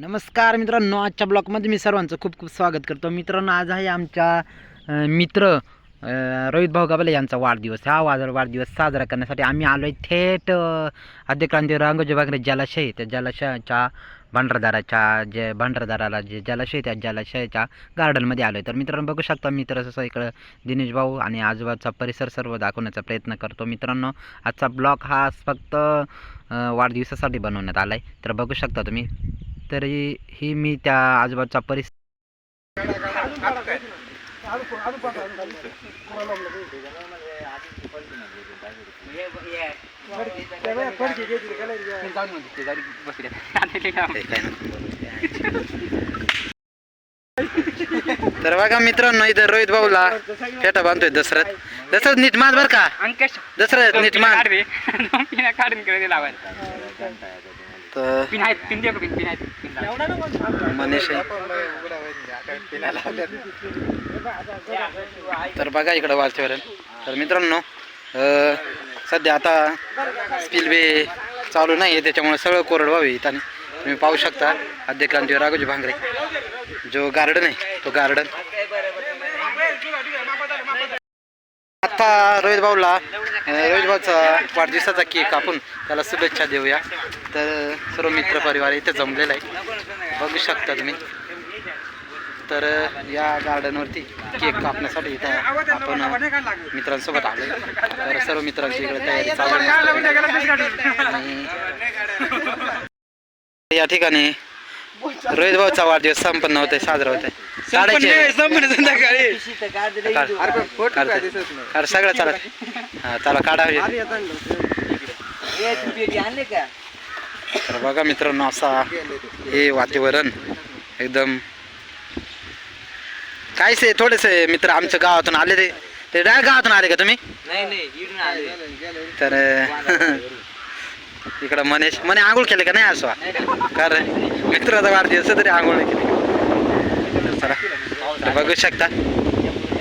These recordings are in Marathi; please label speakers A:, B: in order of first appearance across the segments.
A: नमस्कार मित्रांनो आजच्या ब्लॉकमध्ये मी सर्वांचं खूप खूप स्वागत करतो. मित्रांनो आज आहे आमच्या मित्र रोहित भाऊ गाबले यांचा वाढदिवस. हा वाद वाढदिवस साजरा करण्यासाठी आम्ही आलो आहे थेट आद्यक्रांती रांगोजी बागरे जलाशय त्या जलाशयाच्या भांडारदाराच्या जे भांडारदाराला जे जलाशय त्या जलाशयाच्या गार्डनमध्ये आलो आहे तर मित्रांनो बघू शकता मी तर असं इकडं दिनेश भाऊ आणि आजूबाजूचा परिसर सर्व दाखवण्याचा प्रयत्न करतो. मित्रांनो आजचा ब्लॉग हा फक्त वाढदिवसासाठी बनवण्यात आला आहे तर बघू शकता तुम्ही. तरी ही मी त्या आजूबाजूचा परिसर तर बघा मित्रांनो इथं रोहित भाऊला फेटा बांधतोय दसऱ्यात. दसऱ्यात नीट मात बर का?
B: अंकेश.
A: दसऱ्यात नीट मात
B: पिना काढून लावायचं
A: तर
B: पिन आहेत पिन दे पिन? पिन आहेत. पिन लाव.
A: मनीष आहे. तर बघा इकडं वालचेवर तर मित्रांनो अं, सध्या आता स्पिलवे चालू नाही आहे त्याच्यामुळे सगळं कोरडवाहू आहे इथं. आणि तुम्ही पाहू शकता आद्यक्रांती राघोजी भांगरे. जो गार्डन आहे तो गार्डन. आता रोहित भाऊला अं, रोहित भाऊचा वाढदिवसाचा केक कापून त्याला शुभेच्छा देऊया. तर सर्व मित्र परिवार इथे जमलेला आहे. बघू शकता तुम्ही. तर या गार्डनवरती केक कापण्यासाठी इथं आपण मित्रांसोबत आलो तर सर्व मित्रांची इकडे तयारी चालू आहे. आणि या ठिकाणी रोहित भाऊचा वाढदिवस संपन्न होते साजरा होते सगळं चालत. हा चला काढा तर बघा मित्रांनो असा हे वातावरण एकदम. कायच आहे थोडेसे मित्र आमच्या गावातून आले ते. ते डाय गावातून आले का तुम्ही? तर इकडं मनेश मने आंघोळ केले का नाही असवा कारण मित्राचा वाढदिवस तरी आंघोळ केली. तर बघू शकता.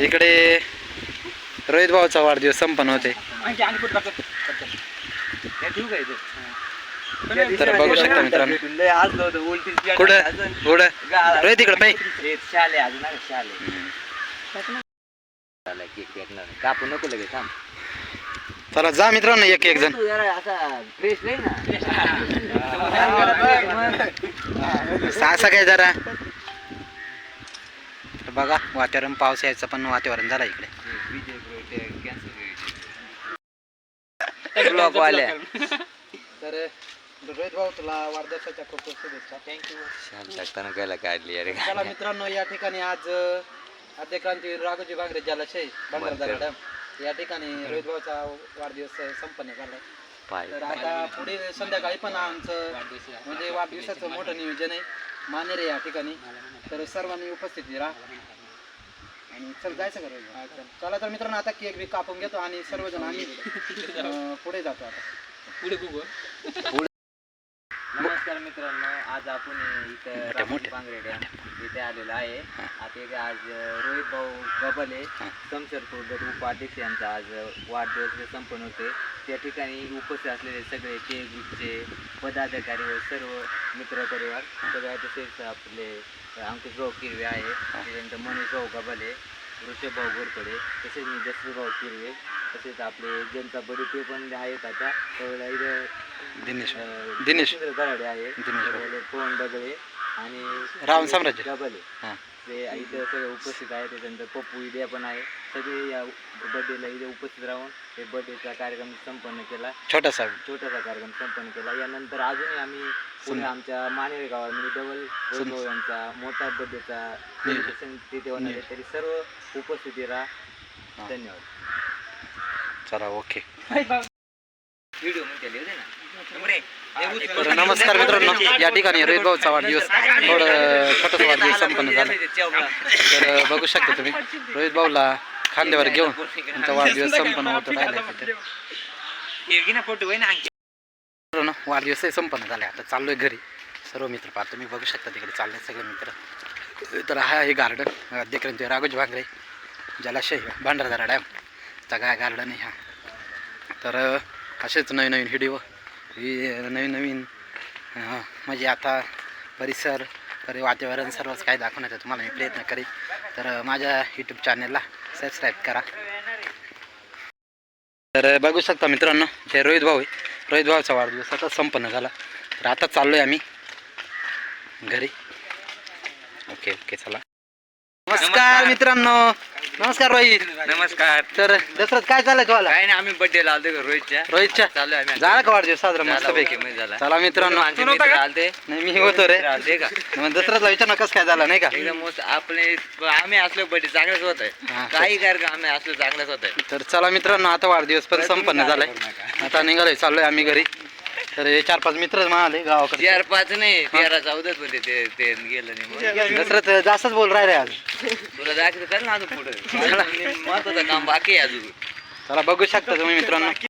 A: इकडे रोहित भाऊचा वाढदिवस संपन्न होते. तर बघू शकता मित्रांनो. कुठं? कुठं? रोहित इकडं पाहि
B: कापू नको लगेच थांब.
A: चला जा मित्रांनो एक एक जण. असं काय जरा? तर बघा वातावरण पाऊस यायचं पण वातावरण झालं इकडे. तर रोहित भाऊ तुला वाढदिवसाच्या खूप खूप शुभेच्छा थँक्यू
B: टाकताना कायला काढली अरे.
A: चला मित्रांनो या ठिकाणी आज आद्यक्रांती राघोजी बागरे जलाशय भंडारदरा डॅम. या ठिकाणी रोहित भाऊचा वाढदिवस संपन्न झालाय. तर आता पुढे संध्याकाळी पण आमचं म्हणजे वाढदिवसाचं मोठं नियोजन आहे. मानेरे या ठिकाणी. तर सर्वांनी उपस्थिती राहा. आणि चल जायचं का चला. तर मित्रांनो आता केक बी कापून घेतो आणि सर्वजण आम्ही अं, पुढे जातो आता.
B: नमस्कार आपण इथं डॅम इथे आलेलो आहे. आता इथे आज रोहित भाऊ गबले समसरपूर गट उपाध्यक्ष यांचा आज वाढदिवस संपन्न होते त्या ठिकाणी उपस्थित असलेले सगळे के ग्रुपचे पदाधिकारी व सर्व मित्रपरिवार सगळ्या तसेच आपले अंकुश भाऊ किरवे आहे. त्याच्यानंतर मनीष भाऊ गबाले ऋषभ भाऊ गोरपडे तसेच मी भाऊ किरवे. तसेच आपले जनता बडी ते पण आहेत आता. त्यावेळेला इथं
A: दिनेश. दिनेश.
B: दराडे आहे. पवन डबळे आणि
A: राम साम्राज्य.
B: डबले.
A: हां.
B: ते इथं सगळे उपस्थित आहे त्याच्यानंतर पप्पू इडिया पण आहे. सगळे या बड्डेला इथे उपस्थित राहून हे बड्डेचा कार्यक्रम संपन्न केला.
A: छोटासा
B: छोटासा कार्यक्रम संपन्न केला. यानंतर अजूनही आम्ही पुढे आमच्या मानेरे गावामध्ये डबल
A: सुंदर.
B: वैभव यांचा मोठा सेलिब्रेशन तिथे होणार आहे. तरी सर्व उपस्थिती राहा धन्यवाद.
A: चला ओके
B: व्हिडिओमध्ये ना?
A: तर नमस्कार मित्रांनो या ठिकाणी रोहित भाऊचा वाढदिवस थोडं छोटासा वाढदिवस संपन्न झाला. तर बघू शकता तुम्ही रोहित भाऊला खांद्यावर घेऊन त्यांचा वाढदिवस संपन्न होतो राहिला तिथे.
B: फोटो आहे ना
A: मित्रांनो वाढदिवसही संपन्न झाले. आता चाललोय घरी. सर्व मित्र पाहतो. तुम्ही बघू शकता तिकडे चालले सगळे मित्र. तर हा आहे गार्डन अध्यक्रांती राघोज भांगरे जलाशय भांडारदारा डॅम चा काय गार्डन आहे हा. तर असेच नवीन नवीन व्हिडिओ नवीन नवीन म्हणजे आता परिसर परि वातावरण सर्वच काही दाखवण्याचा तुम्हाला मी प्रयत्न करेन. तर माझ्या यूट्यूब चॅनलला सबस्क्राईब करा. तर बघू शकता मित्रांनो जे रोहित भाऊ आहे. रोहित भाऊचा वाढदिवस आता संपन्न झाला. तर आता चाललो आहे आम्ही घरी. ओके ओके चला. नमस्कार मित्रांनो. नमस्कार रोहित
B: नमस्कार.
A: तर दसऱ्यात काय चाललंय तुम्हाला?
B: काय नाही आम्ही बर्थडे लावतो रोहितच्या.
A: रोहितच्या?
B: चालू आहे आम्ही
A: झाला का वाढदिवस साजरा
B: ओके, मध्ये झाला.
A: चला मित्रांनो.
B: आमचे मित्र आलते.
A: नाही मी होतो रे.
B: आलते का?
A: मग दसऱ्याला विचार कसं काय झाला नाही का?
B: एकदम मस्त. आपले आम्ही असलो बर्थडे चांगलंच होत आहे काही कर आम्ही असलो चांगलंच होत आहे
A: तर चला मित्रांनो आता वाढदिवस पण संपन्न झालाय. आता निघालोय चाललोय आम्ही घरी. तर हे चार पाच मित्रच म्हणाले गावाकडे.
B: चार पाच नाही तेरा चौदाच होते ते ते गेलं नाही मग.
A: दसऱ्यात जास्तच बोल राहिले आज.
B: तुला जायचं कर ना अजून पुढे. महत्वाचं काम बाकी आहे अजून.
A: चला बघू शकता तुम्ही मित्रांनो.